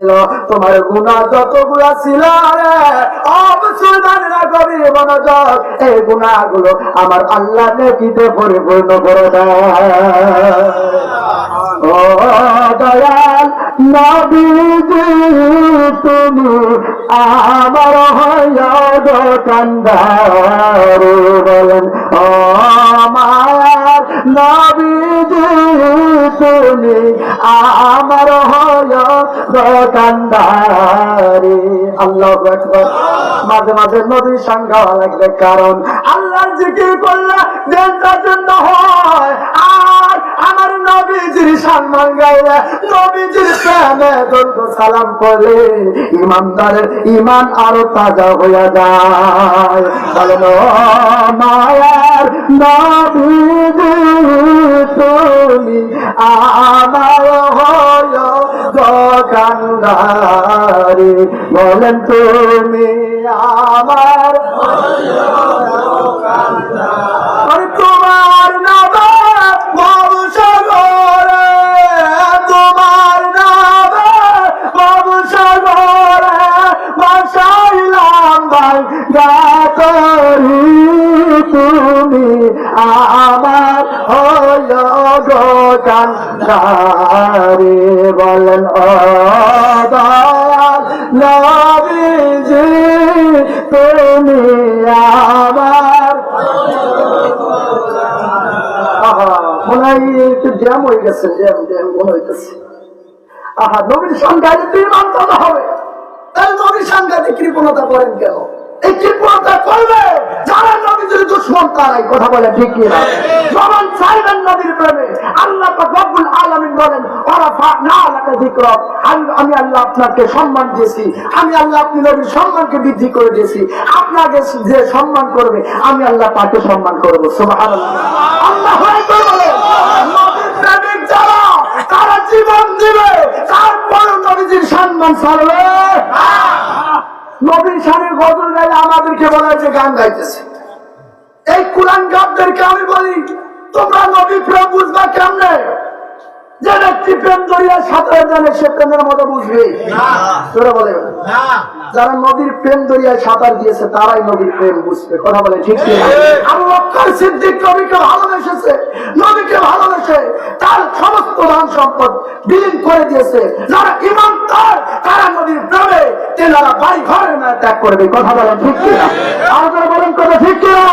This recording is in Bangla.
তোমার গুণা যতগুলা ছিল এই আমার আল্লাহ নেকিতে পরিপূর্ণ করে তুমি আমার হয়দ বলেন, ও মায়ার তুমি আমার হয়দ কান্দারে আল্লাহ মাঝে মাঝে নদীর সংখ্যা লাগবে, কারণ আল্লাহর জিকির করলে দেনটার জন্য হয়। আর আমার নবীজির সম্মান গাইলে নবীজির প্রেমে দর্দ সালাম করলে ইমানদারের ইমান আরও তাজা হয়ে যায়। বলেন মায়ার নবীজি। দোকানদারি বলেন তুমি আমার তোমার নামে গাতরি তুমি আমার হল দোকানদারি বলেন ও তুমি আমার আহা, নবীর সংখ্যায় যদি মানতে হবে তাহলে নবীর সংখ্যাতে কৃপণতা করেন কেন? এই কৃপণতা করবে যারা নবীদের দুশ্মন তারাই কথা বলে ঠিক কিনা? নবীর প্রেমে আল্লাহ রব্বুল আলামিন বলেন আমি আল্লাহ আপনাকে সম্মান দিয়েছি। আমি আল্লাহ আপনি নবীর সম্মানকে বৃদ্ধি করে দিয়েছি। আপনাকে যে সম্মান করবে, আমি আল্লাহ তাকে সম্মান সুবহানাল্লাহ। আল্লাহ যারা তারা জীবন দিবে সম্মান নবীর গজল গাইলে আমাদেরকে বলা হয়েছে গান গাইতেছে। এই কোরআন গাবদেরকে আমি বলি তোমরা নবী প্রেম বুঝবা কেমনে? যে ব্যক্তি প্রেম জড়িয়ে সাঁতার জানে সে প্রেমের মতো বুঝবে। তোরা বলে যারা নদীর প্রেম দরিয়ায় সাঁতার দিয়েছে তারাই নদীর প্রেম বুঝবে। কথা বলে ঠিক আবু বকর সিদ্দিক নবীকে ভালোবেসেছে। নবীকে ভালোবেসে তার সমস্ত ধন সম্পদ বিলীন করে দিয়েছে। যারা ইমান তার তারা নদীর প্রেমে তেনারা বাড়ি ঘরে না ত্যাগ করবে। কথা বলেন ঠিক কিনা? আর বলেন কথা ঠিক কিনা?